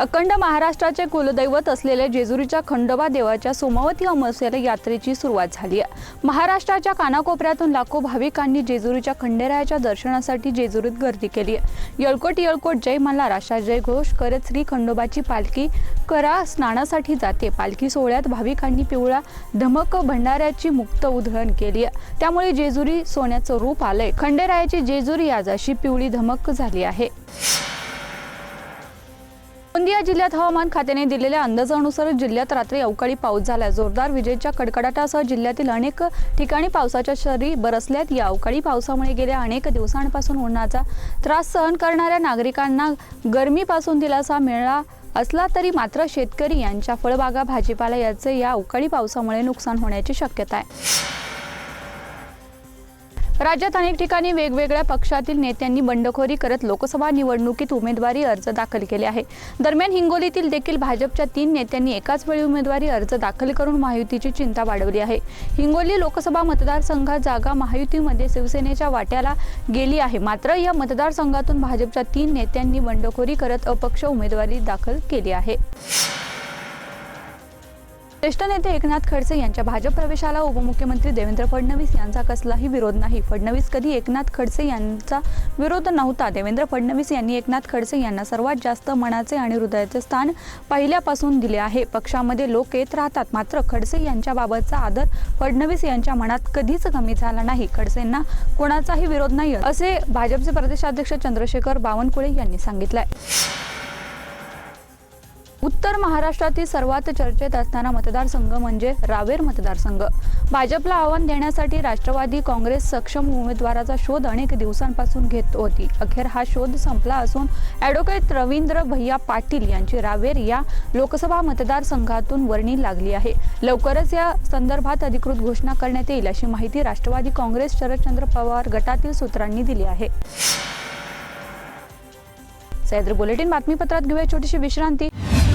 अखंड महाराष्ट्राचे कुलदैवत असलेल्या जेजुरीच्या खंडोबा देवाच्या सोमावती अमावस्येला यात्रेची सुरुवात झाली आहे. महाराष्ट्राच्या कानाकोपऱ्यातून लाखो भाविकांनी जेजुरीच्या खंडेरायाच्या दर्शनासाठी जेजुरीत गर्दी केली आहे. यळकोट येळकोट जय मल्हार अशा जय घोष करत श्री खंडोबाची पालखी करा स्नानासाठी जाते. पालखी सोहळ्यात भाविकांनी पिवळा धमक भंडाऱ्याची मुक्त उधळण केली आहे. त्यामुळे जेजुरी सोन्याचं रूप आलंय. खंडेरायाची जेजुरी आज अशी पिवळी धमक झाली आहे. गोंदिया जिल्ह्यात हवामान खात्याने दिलेल्या अंदाजानुसार जिल्ह्यात रात्री अवकाळी पाऊस झाला. जोरदार विजेच्या कडकडाटासह जिल्ह्यातील अनेक ठिकाणी पावसाच्या सरी बरसल्यात. या अवकाळी पावसामुळे गेल्या अनेक दिवसांपासून उन्हाचा त्रास सहन करणाऱ्या नागरिकांना गरमीपासून दिलासा मिळाला असला तरी मात्र शेतकरी यांच्या फळबागा भाजीपाला याचे या अवकाळी पावसामुळे नुकसान होण्याची शक्यता आहे. राज्यात अनेक ठिकाणी वेगवेगळ्या पक्षातील नेत्यांनी बंडखोरी करत लोकसभा निवडणुकीत उमेदवारी अर्ज दाखल केले आहे. दरम्यान हिंगोलीतील देखील भाजपच्या तीन नेत्यांनी एकाच वेळी उमेदवारी अर्ज दाखल करून महायुतीची चिंता वाढवली आहे. हिंगोली लोकसभा मतदारसंघात जागा महायुतीमध्ये शिवसेनेच्या वाट्याला गेली आहे. मात्र या मतदारसंघातून भाजपच्या तीन नेत्यांनी बंडखोरी करत अपक्ष उमेदवारी दाखल केली आहे. ज्येष्ठ नेते एकनाथ खडसे यांच्या भाजप प्रवेशाला उपमुख्यमंत्री देवेंद्र फडणवीस यांचा कसलाही विरोध नाही. फडणवीस कधी एकनाथ खडसे यांचा विरोध नव्हता. देवेंद्र फडणवीस यांनी एकनाथ खडसे यांना सर्वात जास्त मनाचे आणि हृदयाचे स्थान पहिल्यापासून दिले आहे. पक्षामध्ये लोक येत राहतात. मात्र खडसे यांच्याबाबतचा आदर फडणवीस यांच्या मनात कधीच कमी झाला नाही. खडसेंना कोणाचाही विरोध नाही असे भाजपचे प्रदेशाध्यक्ष चंद्रशेखर बावनकुळे यांनी सांगितलंय. उत्तर महाराष्ट्रातील सर्वात चर्चेत असणारा मतदारसंघ म्हणजे रावेर मतदारसंघ. भाजपला आव्हान देण्यासाठी राष्ट्रवादी काँग्रेस सक्षम उमेदवाराचा शोध अनेक दिवसांपासून घेत होती. अखेर हा शोध संपला असून ॲडव्होकेट रवींद्र भैया पाटील यांची रावेर या लोकसभा मतदारसंघातून वर्णी लागली आहे. लवकरच या संदर्भात अधिकृत घोषणा करण्यात येईल अशी माहिती राष्ट्रवादी काँग्रेस शरदचंद्र पवार गटातील सूत्रांनी दिली आहे. सह्याद्री बुलेटिन बातमीपत्रात घेऊया छोटीशी विश्रांती.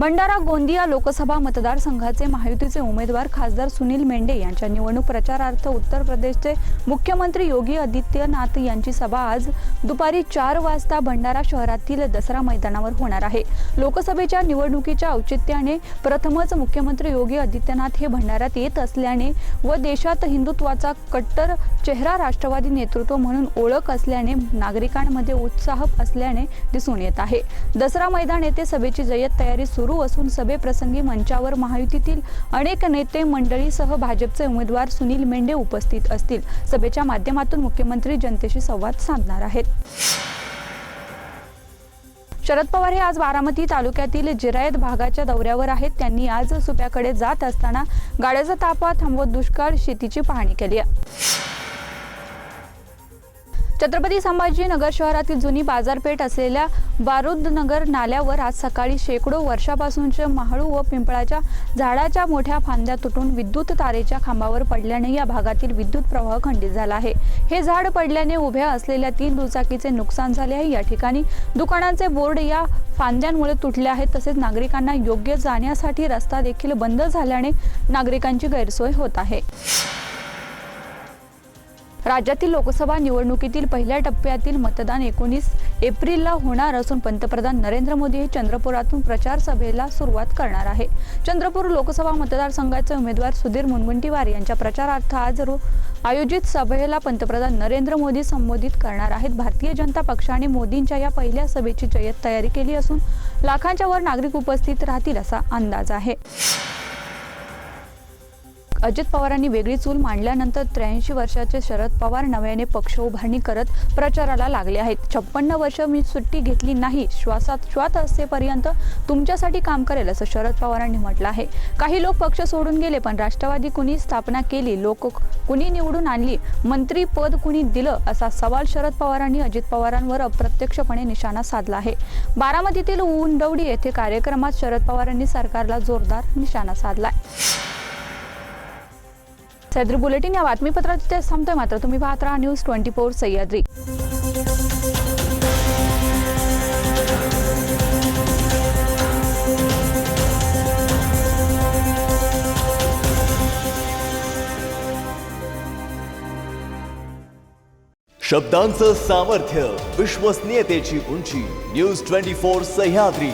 भंडारा गोंदिया लोकसभा मतदारसंघाचे महायुतीचे उमेदवार खासदार सुनील मेंढे यांच्या निवडणूक प्रचारार्थ उत्तर प्रदेशचे मुख्यमंत्री योगी आदित्यनाथ यांची सभा आज दुपारी चार वाजता भंडारा शहरातील दसरा मैदानावर होणार आहे. लोकसभेच्या निवडणुकीच्या औचित्याने प्रथमच मुख्यमंत्री योगी आदित्यनाथ हे भंडाऱ्यात येत असल्याने व देशात हिंदुत्वाचा कट्टर चेहरा राष्ट्रवादी नेतृत्व म्हणून ओळख असल्याने नागरिकांमध्ये उत्साह असल्याने दिसून येत आहे. दसरा मैदान येथे सभेची जय्यत तयारी सुरू असून सभेप्रसंगी मंचावर महायुतीतील अनेक नेते मंडळीसह भाजपचे उमेदवार सुनील मेंढे उपस्थित असतील. सभेच्या माध्यमातून मुख्यमंत्री जनतेशी संवाद साधणार आहेत. शरद पवार हे आज बारामती तालुक्यातील जिरायत भागाच्या दौऱ्यावर आहेत. त्यांनी आज सुप्याकडे जात असताना गाड्याचा तापा थांबवत दुष्काळ शेतीची पाहणी केली आहे. छत्रपती संभाजीनगर शहरातील जुनी बाजारपेठ असलेल्या बारुदनगर नाल्यावर आज सकाळी शेकडो वर्षापासूनच्या महाळू व पिंपळाच्या झाडाच्या मोठ्या फांद्या तुटून विद्युत तारेच्या खांबावर पडल्याने या भागातील विद्युत प्रवाह खंडित झाला आहे. हे झाड पडल्याने उभ्या असलेल्या तीन दुचाकीचे नुकसान झाले आहे. या ठिकाणी दुकानांचे बोर्ड या फांद्यांमुळे तुटले आहेत. तसेच नागरिकांना योग्य जाण्यासाठी रस्ता देखील बंद झाल्याने नागरिकांची गैरसोय होत आहे. राज्यातील लोकसभा निवडणुकीतील पहिल्या टप्प्यातील मतदान एकोणीस एप्रिलला होणार असून पंतप्रधान नरेंद्र मोदी हे चंद्रपुरातून प्रचार सभेला सुरुवात करणार आहे. चंद्रपूर लोकसभा मतदारसंघाचे उमेदवार सुधीर मुनगंटीवार यांच्या प्रचारार्थ आज रो आयोजित सभेला पंतप्रधान नरेंद्र मोदी संबोधित करणार आहेत. भारतीय जनता पक्षाने मोदींच्या या पहिल्या सभेची जय्यत तयारी केली असून लाखांच्या वर नागरिक उपस्थित राहतील असा अंदाज आहे. अजित पवारांनी वेगळी चूल मांडल्यानंतर त्र्याऐंशी वर्षाचे शरद पवार नव्याने पक्ष उभारणी करत प्रचाराला लागले आहेत. छप्पन्न वर्ष मी सुट्टी घेतली नाही. श्वासात श्वात असेपर्यंत तुमच्यासाठी काम करेल असं शरद पवारांनी म्हटलं आहे. काही लोक पक्ष सोडून गेले पण राष्ट्रवादी कुणी स्थापना केली लोक कुणी निवडून आणली मंत्री पद कुणी दिलं असा सवाल शरद पवारांनी अजित पवारांवर अप्रत्यक्षपणे निशाणा साधला आहे. बारामतीतील उंडवडी येथे कार्यक्रमात शरद पवारांनी सरकारला जोरदार निशाणा साधलाय. सह्याद्री बुलेटिन या बातमीपत्रात इथे थांबतोय मात्र. तुम्ही पाहत राहा न्यूज ट्वेंटी फोर सह्याद्री. शब्दांचं सामर्थ्य विश्वसनीयतेची उंची न्यूज ट्वेंटी फोर सह्याद्री.